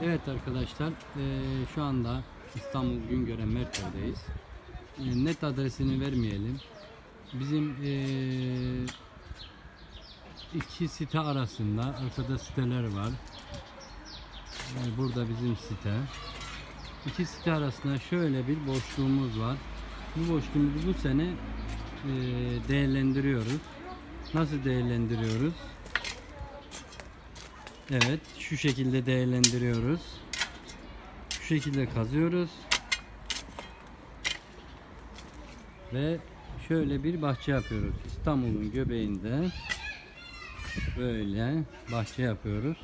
Evet arkadaşlar eee, şu anda İstanbul Güngören Merter'deyiz. Eee, net adresini vermeyelim. Bizim eee, iki site arasında arkada siteler var. Eee, burada bizim site. İki site arasında şöyle bir boşluğumuz var. Bu boşluğumuzu bu sene eee, değerlendiriyoruz. Nasıl değerlendiriyoruz? Evet, şu şekilde değerlendiriyoruz. Şu şekilde kazıyoruz. Ve şöyle bir bahçe yapıyoruz. İstanbul'un göbeğinde böyle bahçe yapıyoruz.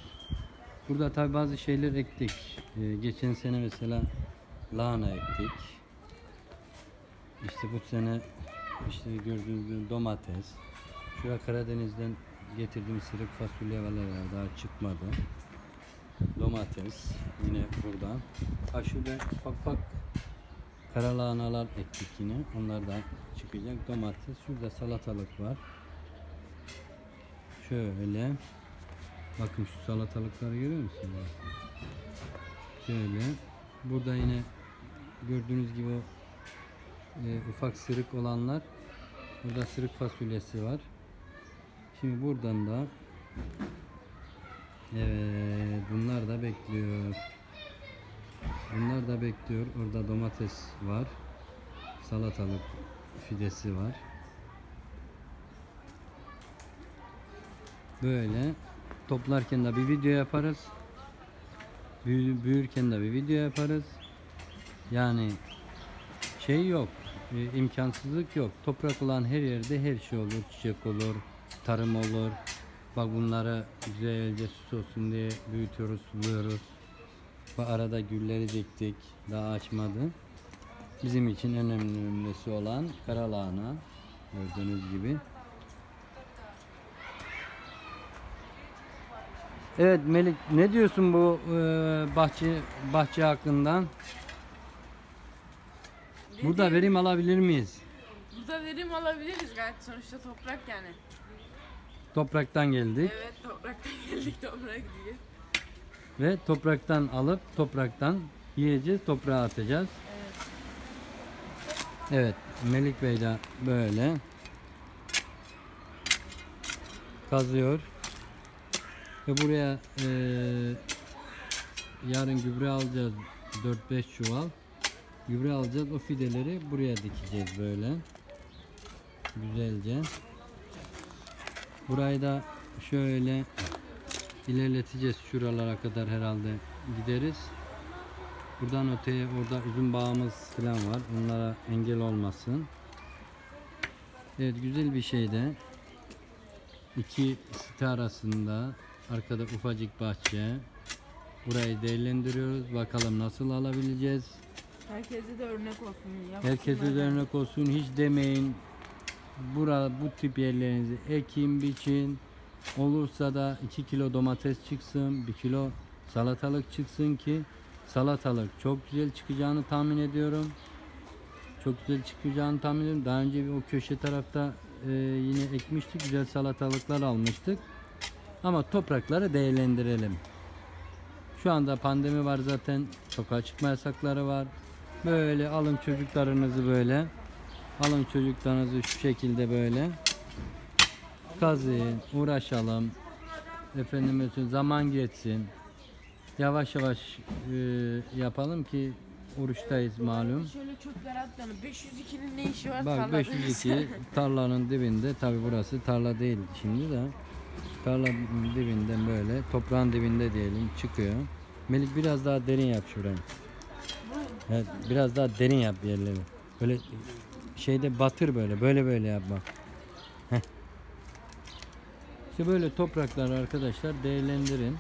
Burada tabi bazı şeyler ektik. Ee, geçen sene mesela lahana ektik. İşte bu sene işte gördüğünüz gibi domates. Şuraya Karadeniz'den getirdiğim sırık fasulye var daha çıkmadı. Domates yine buradan. Ha şurada ufak ufak karalahanalar ektik yine. Onlar da çıkacak. Domates. Şurada salatalık var. Şöyle. Bakın şu salatalıkları görüyor musunuz? Şöyle. Burada yine gördüğünüz gibi o e, ufak sırık olanlar. Burada sırık fasulyesi var. Şimdi buradan da Evet bunlar da bekliyor. Bunlar da bekliyor. Orada domates var. Salatalık fidesi var. Böyle toplarken de bir video yaparız. Büyü- büyürken de bir video yaparız. Yani şey yok. e, imkansızlık yok. Toprak olan her yerde her şey olur. Çiçek olur, tarım olur. Bak bunları güzelce süs olsun diye büyütüyoruz, suluyoruz. Bu arada gülleri diktik. Daha açmadı. Bizim için en önemlisi olan karalahana. Gördüğünüz gibi. Evet Melik ne diyorsun bu e, bahçe bahçe hakkında? Burada verim alabilir miyiz? Burada verim alabiliriz gayet sonuçta toprak yani. Topraktan geldik Evet topraktan geldik toprağa gideceğiz. ve topraktan alıp topraktan yiyeceğiz, toprağa atacağız. Evet. Evet, Melik Bey de böyle kazıyor ve buraya eee, yarın gübre alacağız 4-5 çuval gübre alacağız o fideleri buraya dikeceğiz böyle güzelce burayı da şöyle ilerleteceğiz şuralara kadar herhalde gideriz Buradan öteye orada üzüm bağımız falan var. Onlara engel olmasın. Evet güzel bir şey de. İki site arasında arkada ufacık bahçe. Burayı değerlendiriyoruz. Bakalım nasıl alabileceğiz. Herkese de örnek olsun. yapsınlar Herkese de örnek olsun. Hiç demeyin. Bura bu tip yerlerinizi ekin, biçin. Olursa da 2 kilo domates çıksın, 1 kilo salatalık çıksın ki salatalık çok güzel çıkacağını tahmin ediyorum. Çok güzel çıkacağını tahmin ediyorum. Daha önce bir o köşe tarafta e, yine ekmiştik. Güzel salatalıklar almıştık. Ama toprakları değerlendirelim. Şu anda pandemi var zaten. Sokağa çıkma yasakları var. Böyle alın çocuklarınızı böyle. Alın çocuklarınızı şu şekilde böyle. Kazıyın, uğraşalım. Efendim zaman geçsin. Yavaş yavaş e, yapalım ki oruçtayız malum. Şöyle çöpler atlanın. 502'nin ne işi var Bak tarlada? 502 tarlanın dibinde tabi burası tarla değil şimdi de tarla dibinden böyle toprağın dibinde diyelim çıkıyor. Melik biraz daha derin yap şurayı. Evet, biraz daha derin yap yerleri. Böyle şeyde batır böyle böyle böyle yap bak. Heh. İşte böyle toprakları arkadaşlar değerlendirin.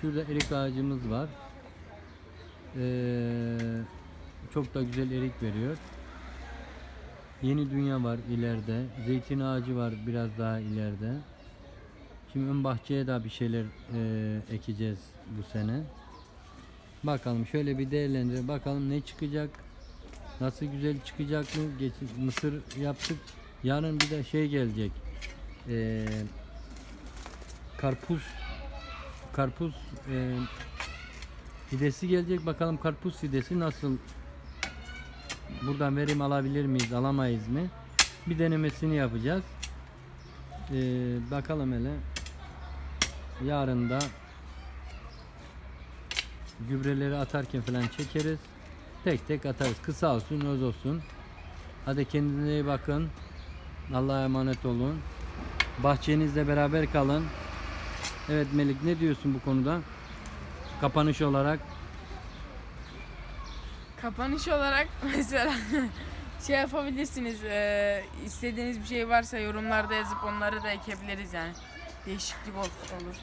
Şurada erik ağacımız var. Ee, çok da güzel erik veriyor. Yeni dünya var ileride. Zeytin ağacı var biraz daha ileride. Şimdi ön bahçeye daha bir şeyler e, ekeceğiz bu sene. Bakalım şöyle bir değerlendirelim. Bakalım ne çıkacak. Nasıl güzel çıkacak mı? Geç, mısır yaptık. Yarın bir de şey gelecek. E, karpuz karpuz e, Fidesi gelecek bakalım karpuz fidesi nasıl buradan verim alabilir miyiz alamayız mı? Bir denemesini yapacağız. Ee, bakalım hele. Yarın da gübreleri atarken falan çekeriz. Tek tek atarız. Kısa olsun, öz olsun. Hadi kendinize iyi bakın. Allah'a emanet olun. Bahçenizle beraber kalın. Evet Melik ne diyorsun bu konuda? Kapanış olarak Kapanış olarak mesela şey yapabilirsiniz. eee, istediğiniz bir şey varsa yorumlarda yazıp onları da ekebiliriz yani. Değişiklik ol- olur.